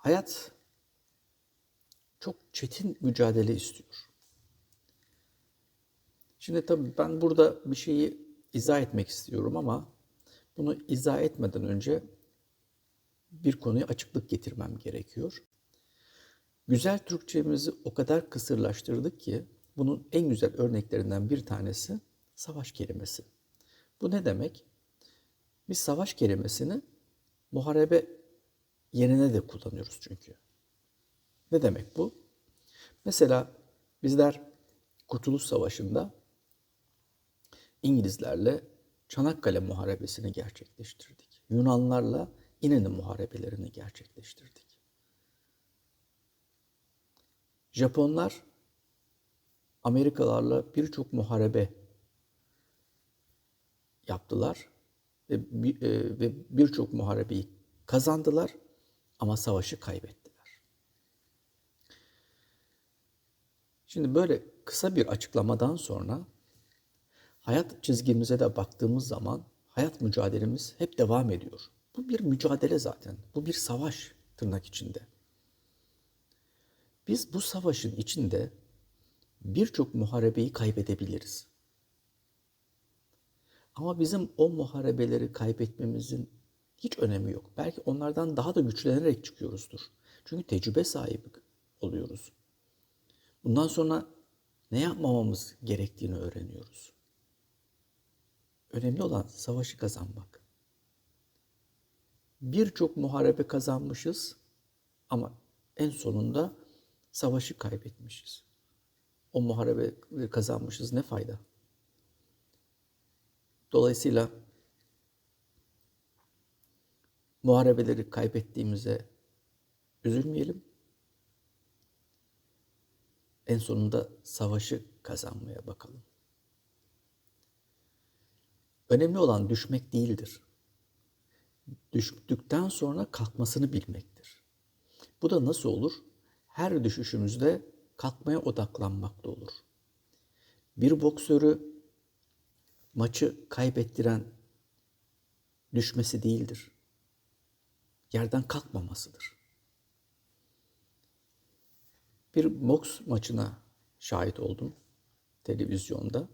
Hayat çok çetin mücadele istiyor. Şimdi tabii ben burada bir şeyi izah etmek istiyorum ama bunu izah etmeden önce bir konuya açıklık getirmem gerekiyor. Güzel Türkçemizi o kadar kısırlaştırdık ki bunun en güzel örneklerinden bir tanesi savaş kelimesi. Bu ne demek? Biz savaş kelimesini muharebe yerine de kullanıyoruz çünkü. Ne demek bu? Mesela bizler Kurtuluş Savaşı'nda İngilizlerle Çanakkale Muharebesini gerçekleştirdik. Yunanlarla İnönü Muharebelerini gerçekleştirdik. Japonlar Amerikalarla birçok muharebe yaptılar ve e, birçok muharebeyi kazandılar ama savaşı kaybettiler. Şimdi böyle kısa bir açıklamadan sonra hayat çizgimize de baktığımız zaman hayat mücadelemiz hep devam ediyor. Bu bir mücadele zaten. Bu bir savaş tırnak içinde. Biz bu savaşın içinde birçok muharebeyi kaybedebiliriz. Ama bizim o muharebeleri kaybetmemizin hiç önemi yok. Belki onlardan daha da güçlenerek çıkıyoruzdur. Çünkü tecrübe sahibi oluyoruz. Bundan sonra ne yapmamamız gerektiğini öğreniyoruz. Önemli olan savaşı kazanmak. Birçok muharebe kazanmışız ama en sonunda savaşı kaybetmişiz. O muharebe kazanmışız ne fayda? Dolayısıyla muharebeleri kaybettiğimize üzülmeyelim. En sonunda savaşı kazanmaya bakalım. Önemli olan düşmek değildir. Düştükten sonra kalkmasını bilmektir. Bu da nasıl olur? Her düşüşümüzde kalkmaya odaklanmakta olur. Bir boksörü maçı kaybettiren düşmesi değildir. Yerden kalkmamasıdır. Bir boks maçına şahit oldum televizyonda.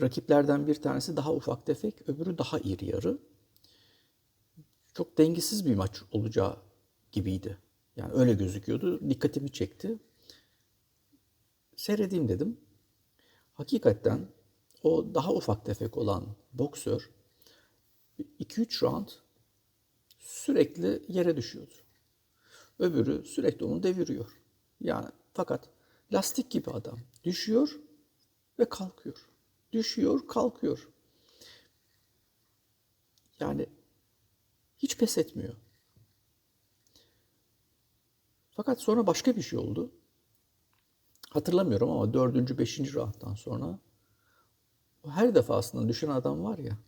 Rakiplerden bir tanesi daha ufak tefek, öbürü daha iri yarı. Çok dengesiz bir maç olacağı gibiydi. Yani öyle gözüküyordu. Dikkatimi çekti. Seyredeyim dedim. Hakikaten o daha ufak tefek olan boksör 2-3 round sürekli yere düşüyordu. Öbürü sürekli onu deviriyor. Yani fakat lastik gibi adam düşüyor ve kalkıyor. Düşüyor, kalkıyor. Yani hiç pes etmiyor. Fakat sonra başka bir şey oldu. Hatırlamıyorum ama dördüncü, beşinci rounddan sonra her defasında düşen adam var ya,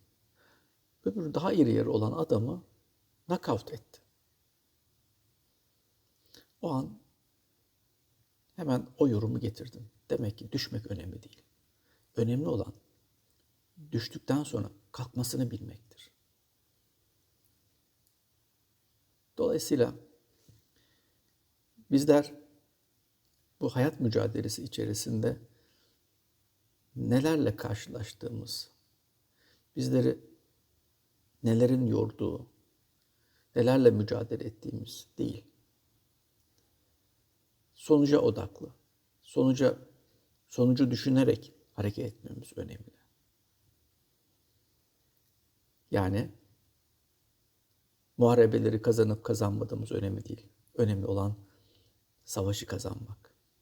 öbür daha iri yarı olan adamı knockout etti. O an hemen o yorumu getirdim. Demek ki düşmek önemli değil. Önemli olan düştükten sonra kalkmasını bilmektir. Dolayısıyla bizler bu hayat mücadelesi içerisinde nelerle karşılaştığımız, bizleri nelerin yorduğu, nelerle mücadele ettiğimiz değil. Sonuca odaklı, sonuca sonucu düşünerek hareket etmemiz önemli. Yani muharebeleri kazanıp kazanmadığımız önemli değil. Önemli olan savaşı kazanmak.